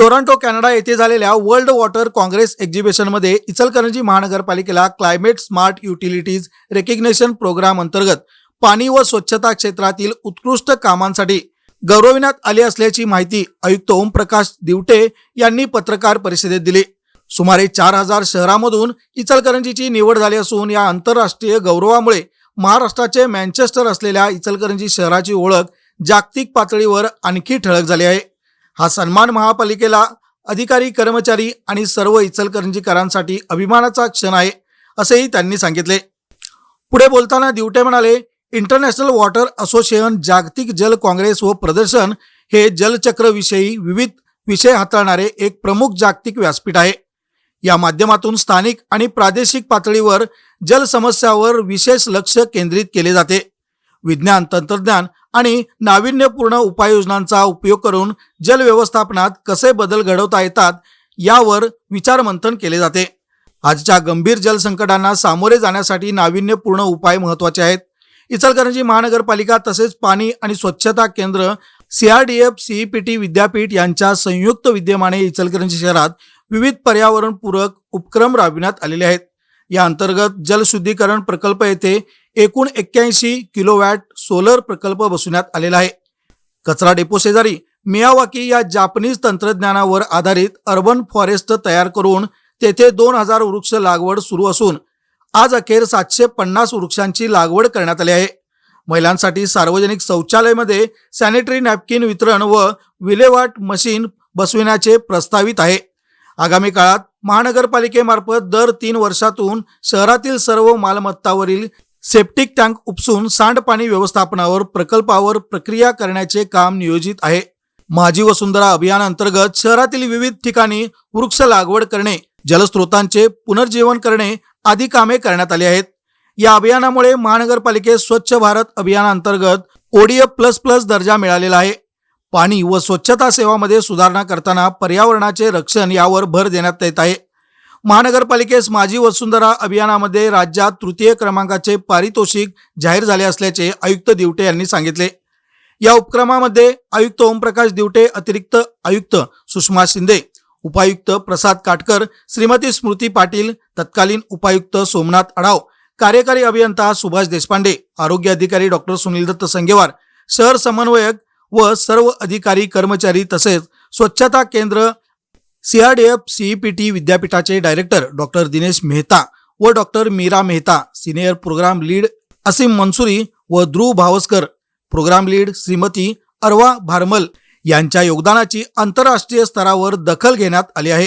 Toronto Canada येथे झालेल्या world water congress एक्झिबिशनमध्ये इचलकरंजी महानगरपालिकेला climate smart utilities recognition program अंतर्गत पाणी व स्वच्छता क्षेत्रातील उत्कृष्ट कामांसाठी गौरविण्यात आली असल्याची माहिती आयुक्त ओमप्रकाश दिवटे यांनी पत्रकार परिषदेत दिली. सुमारे चार हजार शहरामधून इचलकरंजीची निवड झाली असून या आंतरराष्ट्रीय गौरवामुळे महाराष्ट्राचे मँचेस्टर असलेल्या इचलकरंजी शहराची ओळख जागतिक पातळीवर आणखी ठळक झाली आहे. हा सन्मान महापालिकेला अधिकारी कर्मचारी आणि सर्व इचलकरंजीकरांसाठी अभिमानाचा क्षण आहे असेही त्यांनी सांगितले. पुढे बोलताना दिवटे म्हणाले इंटरनॅशनल वॉटर असोसिएशन जागतिक जल काँग्रेस व प्रदर्शन हे जलचक्रविषयी विविध विषय हाताळणारे एक प्रमुख जागतिक व्यासपीठ आहे. या माध्यमातून स्थानिक आणि प्रादेशिक पातळीवर जल समस्यावर विशेष लक्ष केंद्रित केले जाते. विज्ञान तंत्रज्ञान आणि नाविन्यपूर्ण उपाययोजनांचा उपयोग करून जल व्यवस्थापनात कसे बदल घडवता येतात यावर विचारमंथन केले जाते. आजच्या गंभीर जलसंकटांना सामोरे जाण्यासाठी नाविन्यपूर्ण उपाय महत्त्वाचे आहेत. इचलकरंजी महानगरपालिका तसेच पाणी आणि स्वच्छता केंद्र सीआरडीएफ सीईपीटी विद्यापीठ यांच्या संयुक्त विद्यमाने इचलकरंजी शहरात विविध पर्यावरणपूरक उपक्रम राबविण्यात आलेले आहेत. या अंतर्गत जलशुद्धीकरण प्रकल्प येथे एकूण एक्क्याऐंशी किलोवॅट सोलर प्रकल्प बसवण्यात आलेला आहे. कचरा डेपो शेजारी मियावाकी या जापनीज तंत्रज्ञानावर आधारित अर्बन फॉरेस्ट तयार करून तेथे दोन हजार वृक्ष लागवड सुरू असून आज अखेर सातशे पन्नास वृक्षांची लागवड करण्यात आली आहे. महिलांसाठी सार्वजनिक शौचालयमध्ये सॅनिटरी नॅपकिन वितरण व विल्हेवाट मशीन बसविण्याचे प्रस्तावित आहे. आगामी काळात महानगरपालिकेमार्फत दर तीन वर्षातून शहरातील सर्व मालमत्तावरील सेप्टिक टँक उपसून सांडपाणी व्यवस्थापनावर प्रकल्पावर प्रक्रिया करण्याचे काम नियोजित आहे. माझी वसुंधरा अभियान अंतर्गत शहरातील विविध ठिकाणी वृक्ष लागवड करणे जलस्रोतांचे पुनर्जीवन करणे आदी कामे करण्यात आली आहेत. या अभियानामुळे महानगरपालिकेत स्वच्छ भारत अभियानांतर्गत ओडीएफ प्लस प्लस दर्जा मिळालेला आहे. पाणी व स्वच्छता सेवामध्ये सुधारणा करताना पर्यावरणाचे रक्षण यावर भर देण्यात येत आहे. महानगरपालिकेस माझी वसुंधरा अभियानामध्ये राज्यात तृतीय क्रमांकाचे पारितोषिक जाहीर झाले असल्याचे आयुक्त दिवटे यांनी सांगितले. या उपक्रमामध्ये आयुक्त ओमप्रकाश दिवटे अतिरिक्त आयुक्त सुषमा शिंदे उपायुक्त प्रसाद काटकर श्रीमती स्मृती पाटील तत्कालीन उपायुक्त सोमनाथ अडाव कार्यकारी अभियंता सुभाष देशपांडे आरोग्य अधिकारी डॉक्टर सुनील दत्त संगेवार शहर समन्वयक व सर्व अधिकारी कर्मचारी तसेच स्वच्छता केंद्र सीआरडीएफ सीईपीटी विद्यापीठाचे डायरेक्टर डॉक्टर दिनेश मेहता व doctor Meera Mehta senior program lead Aseem Mansuri व ध्रुव भावस्कर प्रोग्राम लीड श्रीमती अरवा भारमल यांच्या योगदानाची आंतरराष्ट्रीय स्तरावर दखल घेण्यात आली आहे.